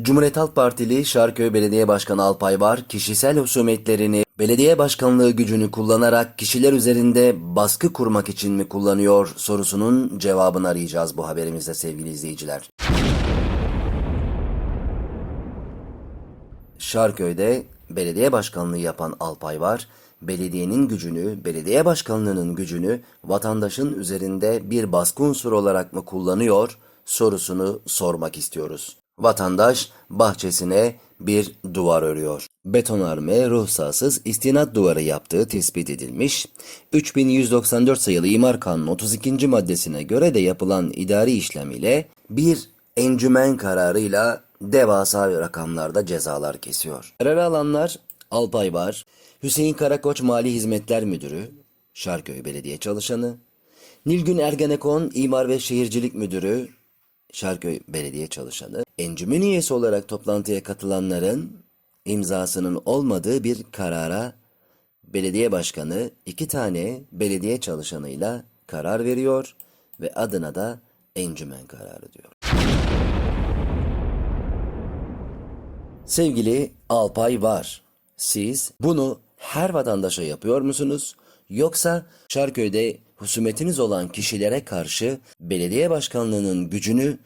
Cumhuriyet Halk Partili Şarköy Belediye Başkanı Alpay Var, kişisel husumetlerini, belediye başkanlığı gücünü kullanarak kişiler üzerinde baskı kurmak için mi kullanıyor sorusunun cevabını arayacağız bu haberimizde sevgili izleyiciler. Şarköy'de belediye başkanlığı yapan Alpay var, belediyenin gücünü, belediye başkanlığının gücünü vatandaşın üzerinde bir baskı unsuru olarak mı kullanıyor sorusunu sormak istiyoruz. Vatandaş bahçesine bir duvar örüyor. Betonarme ruhsatsız istinat duvarı yaptığı tespit edilmiş. 3194 sayılı İmar Kanunu 32. maddesine göre de yapılan idari işlem ile bir encümen kararıyla devasa rakamlarda cezalar kesiyor. Kararı alanlar Alpay var, Hüseyin Karakoç Mali Hizmetler Müdürü, Şarköy Belediye Çalışanı, Nilgün Ergenekon İmar ve Şehircilik Müdürü, Şarköy Belediye Çalışanı, encümen üyesi olarak toplantıya katılanların imzasının olmadığı bir karara belediye başkanı iki tane belediye çalışanıyla karar veriyor ve adına da encümen kararı diyor. Sevgili Alpay var. Siz bunu her vatandaşa yapıyor musunuz? Yoksa Şarköy'de husumetiniz olan kişilere karşı belediye başkanlığının gücünü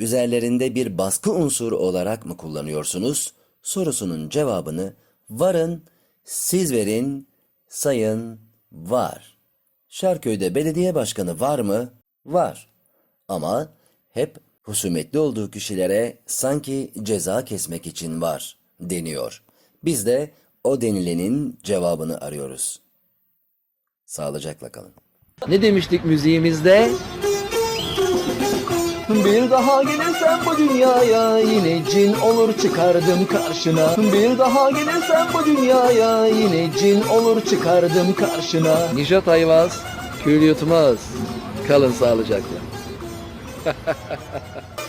üzerlerinde bir baskı unsuru olarak mı kullanıyorsunuz? Sorusunun cevabını varın, siz verin, sayın var. Şarköy'de belediye başkanı var mı? Var. Ama hep husumetli olduğu kişilere sanki ceza kesmek için var deniyor. Biz de o denilenin cevabını arıyoruz. Sağlıcakla kalın. Ne demiştik müziğimizde? Bir daha gelirsen bu dünyaya yine cin olur çıkardım karşına. Bir daha gelirsen bu dünyaya yine cin olur çıkardım karşına. Nişat Ayvaz, kül yutmaz. Kalın sağlıcakla.